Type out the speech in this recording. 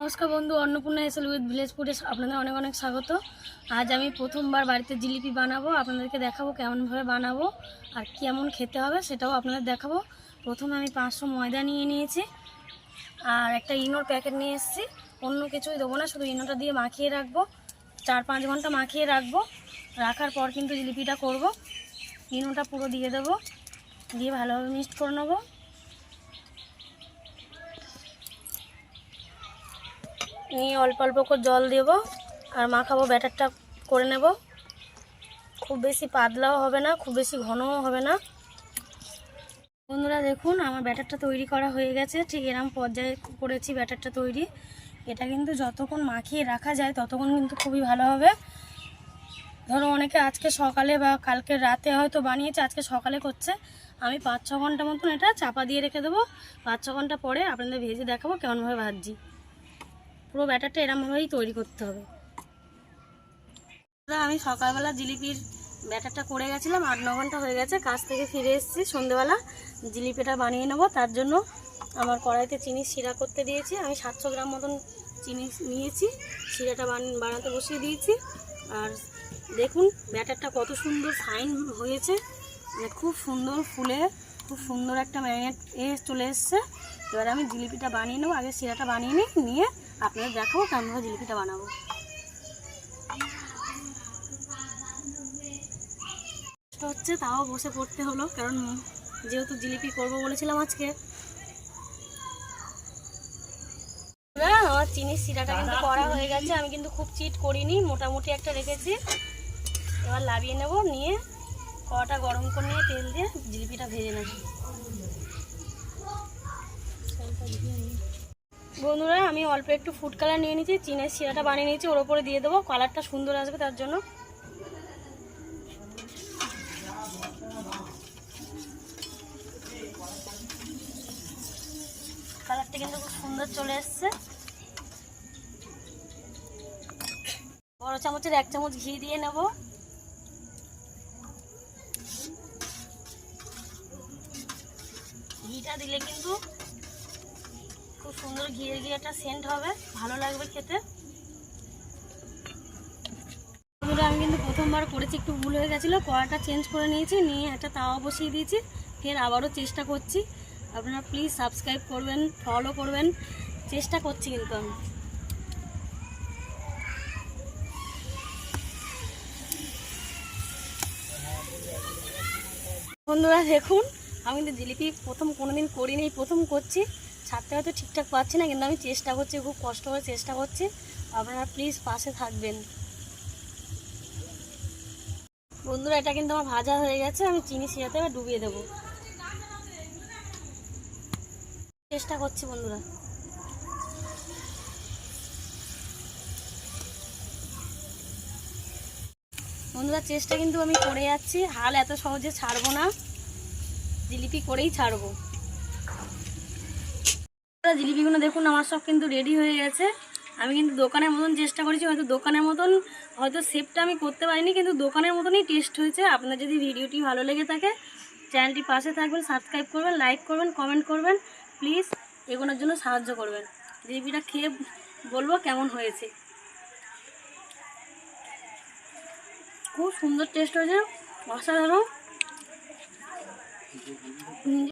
নমস্কার বন্ধু, Annapurna এসেল with village ফুডে আপনাদের অনেক অনেক স্বাগত। আজ আমি প্রথমবার বাড়িতে জিলিপি বানাবো, আপনাদেরকে দেখাবো কেমনভাবে বানাবো আর কেমন খেতে হবে সেটাও আপনাদের দেখাবো। প্রথমে আমি পাঁচশো ময়দা নিয়ে নিয়েছি আর একটা ইনোর প্যাকেট নিয়ে এসেছি। অন্য কিছুই দেবো না, শুধু ইনোটা দিয়ে মাখিয়ে রাখব। চার পাঁচ ঘণ্টা মাখিয়ে রাখব। রাখার পর কিন্তু জিলিপিটা করব। ইনোটা পুরো দিয়ে দেবো। দিয়ে ভালোভাবে মিক্সড করে নেব। নিয়ে অল্প অল্প করে জল দেব আর মাখাবো, ব্যাটারটা করে নেব। খুব বেশি পাতলাও হবে না, খুব বেশি ঘনও হবে না। বন্ধুরা দেখুন, আমার ব্যাটারটা তৈরি করা হয়ে গেছে। ঠিক এরম পর্যায়ে করেছি ব্যাটারটা তৈরি। এটা কিন্তু যতক্ষণ মাখিয়ে রাখা যায়, ততক্ষণ কিন্তু খুবই ভালো হবে। ধরো অনেকে আজকে সকালে বা কালকে রাতে হয়তো বানিয়েছে, আজকে সকালে করছে। আমি পাঁচ ছ ঘণ্টা মতন এটা চাপা দিয়ে রেখে দেবো। পাঁচ ছ ঘণ্টা পরে আপনাদের ভেজে দেখাবো কেমনভাবে ভাজছি। পুরো ব্যাটারটা এরমভাবেই তৈরি করতে হবে। দাদা, আমি সকালবেলা জিলিপির ব্যাটারটা করে গেছিলাম আট ন ঘণ্টা হয়ে গেছে কাজ থেকে ফিরে এসেছি সন্ধেবেলা জিলিপিটা বানিয়ে নেব। তার জন্য আমার কড়াইতে চিনি শিরা করতে দিয়েছি আমি সাতশো গ্রাম মতন চিনি নিয়েছি শিরাটা বান- বানাতে বসিয়ে দিয়েছি। আর দেখুন ব্যাটারটা কত সুন্দর ফাইন হয়েছে মানে খুব সুন্দর ফুলে খুব সুন্দর একটা ম্যারিনেট এ চলে এসছে। এবার আমি জিলিপিটা বানিয়ে নেব, আগে শিরাটা বানিয়ে নিই, নিয়ে আপনাদের দেখাবো কেমনভাবে জিলিপিটা বানাবো। কষ্ট হচ্ছে, তাও বসে পড়তে হলো, কারণ যেহেতু জিলিপি করব বলেছিলাম আজকে। আমার চিনির শিরাটা কিন্তু করা হয়ে গেছে, আমি কিন্তু খুব চিট করিনি, মোটামুটি একটা রেখেছি। এবার লাভিয়ে নেব, নিয়ে কড়াটা গরম করে নিয়ে তেল দিয়ে জিলিপিটা ভেজে নেব। বন্ধুরা, আমি অল্প একটু ফুড কালার নিয়ে নিয়েছি, চিনের শিরাটা বানিয়ে নিয়েছি, ওর ওপরে দিয়ে দেবো কালারটা সুন্দর আসবে তার জন্য। কালারটা কিন্তু খুব সুন্দর চলে এসছে। বড় চামচের এক চামচ ঘি দিয়ে নেব। ঘিটা দিলে কিন্তু সুন্দর ঘিয়ে ঘিয়ে একটা সেন্ট হবে। ভালো লাগবে খেতে। আমি কিন্তু প্রথমবার করেছি, একটু ভুল হয়ে গেছিল কড়াটা চেঞ্জ করে নিয়েছি, নিয়ে একটা তাওয়া বসিয়ে দিয়েছি, ফের আবারও চেষ্টা করছি। আপনারা প্লিজ সাবস্ক্রাইব করবেন ফলো করবেন, চেষ্টা করছি কিন্তু আমি। বন্ধুরা, দেখুন, আমি কিন্তু জিলিপি প্রথম কোনোদিন করিনি, প্রথম করছি। ছাড়তে হয়তো ঠিকঠাক পাচ্ছি না, কিন্তু আমি চেষ্টা করছি, খুব কষ্ট করে চেষ্টা করছি। আপনারা প্লিজ পাশে থাকবেন। বন্ধুরা, এটা কিন্তু আমার ভাজা হয়ে গেছে, আমি চিনি শিরাতে এবার ডুবিয়ে দেবো। চেষ্টা করছি বন্ধুরা। বন্ধুরা, চেষ্টা কিন্তু আমি করে যাচ্ছি। হাল এত সহজে ছাড়বো না। জিলিপি করেই ছাড়বো। বন্ধুরা, জিলিপিগুলো দেখুন আমার সব কিন্তু রেডি হয়ে গেছে। আমি কিন্তু দোকানের মতন চেষ্টা করেছি হয়তো দোকানের মতন হয়তো সেপটা আমি করতে পারিনি কিন্তু দোকানের মতনই টেস্ট হয়েছে। আপনার যদি ভিডিওটি ভালো লেগে থাকে চ্যানেলটি পাশে থাকবেন সাবস্ক্রাইব করবেন লাইক করবেন কমেন্ট করবেন প্লিজ এগোনোর জন্য সাহায্য করবেন। জিলিপিটা খেয়ে বলব কেমন হয়েছে। খুব সুন্দর টেস্ট হয়েছে অসাধারণ।